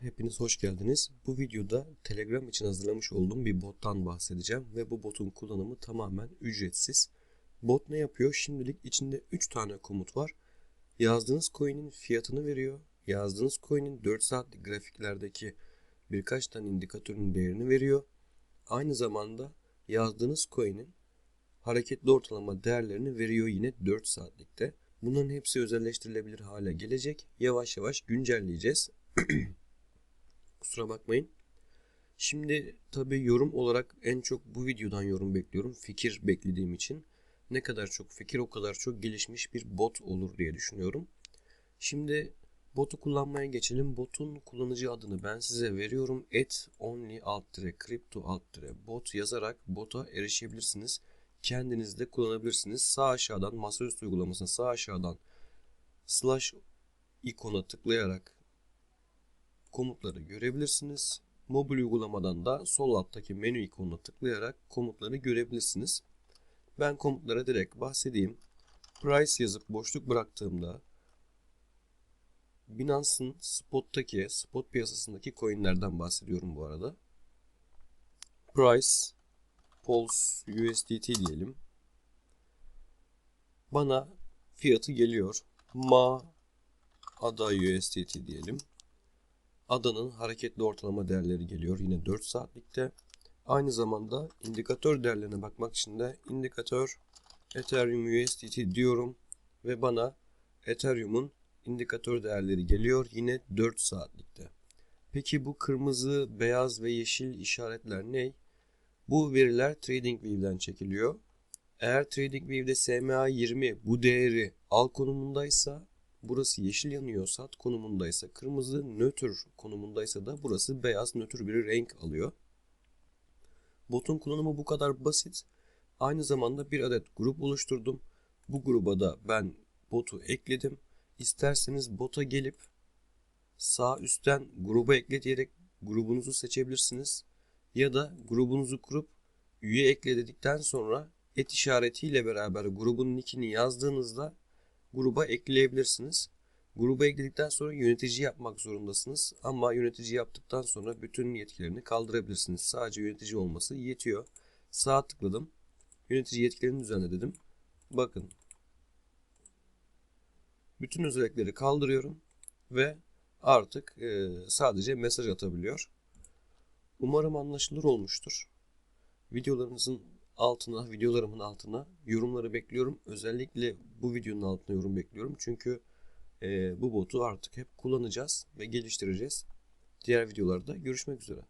hepiniz hoş geldiniz. Bu videoda Telegram için hazırlamış olduğum bir bottan bahsedeceğim ve bu botun kullanımı tamamen ücretsiz. Bot ne yapıyor? Şimdilik içinde 3 tane komut var. Yazdığınız coin'in fiyatını veriyor. Yazdığınız coin'in 4 saatlik grafiklerdeki birkaç tane indikatörün değerini veriyor. Aynı zamanda yazdığınız coin'in hareketli ortalama değerlerini veriyor yine 4 saatlikte. Bunların hepsi özelleştirilebilir hale gelecek. Yavaş yavaş güncelleyeceğiz. Kusura bakmayın. Şimdi tabi yorum olarak en çok bu videodan yorum bekliyorum. Fikir beklediğim için. Ne kadar çok fikir o kadar çok gelişmiş bir bot olur diye düşünüyorum. Şimdi botu kullanmaya geçelim. Botun kullanıcı adını ben size veriyorum. Et only alt dire crypto alt dire bot yazarak bota erişebilirsiniz. Kendiniz de kullanabilirsiniz. Sağ aşağıdan masaüstü uygulamasına sağ aşağıdan slash ikona tıklayarak komutları görebilirsiniz. Mobil uygulamadan da sol alttaki menü ikonuna tıklayarak komutları görebilirsiniz. Ben komutlara direkt bahsedeyim. Price yazıp boşluk bıraktığımda Binance'ın spot'taki, spot piyasasındaki coinlerden bahsediyorum bu arada. Price Pulse USDT diyelim. Bana fiyatı geliyor. Ma Ada USDT diyelim. Adanın hareketli ortalama değerleri geliyor yine 4 saatlikte. Aynı zamanda indikatör değerlerine bakmak için de indikatör Ethereum USDT diyorum ve bana Ethereum'un indikatör değerleri geliyor yine 4 saatlikte. Peki bu kırmızı, beyaz ve yeşil işaretler ne? Bu veriler TradingView'den çekiliyor. Eğer TradingView'de SMA 20 bu değeri al konumundaysa burası yeşil yanıyor sat konumundaysa kırmızı nötr konumundaysa da burası beyaz nötr bir renk alıyor. Botun kullanımı bu kadar basit. Aynı zamanda bir adet grup oluşturdum. Bu gruba da ben botu ekledim. İsterseniz bota gelip sağ üstten gruba ekle diyerek grubunuzu seçebilirsiniz. Ya da grubunuzu kurup üye ekle dedikten sonra et işaretiyle beraber grubun nickini yazdığınızda gruba ekleyebilirsiniz. Gruba ekledikten sonra yönetici yapmak zorundasınız. Ama yönetici yaptıktan sonra bütün yetkilerini kaldırabilirsiniz. Sadece yönetici olması yetiyor. Sağ tıkladım. Yönetici yetkilerini düzenle dedim. Bakın. Bütün özellikleri kaldırıyorum. Ve artık e, sadece mesaj atabiliyor. Umarım anlaşılır olmuştur. Videolarınızın altına, videolarımın altına yorumları bekliyorum. Özellikle bu videonun altına yorum bekliyorum. Çünkü e, bu botu artık hep kullanacağız ve geliştireceğiz. Diğer videolarda görüşmek üzere.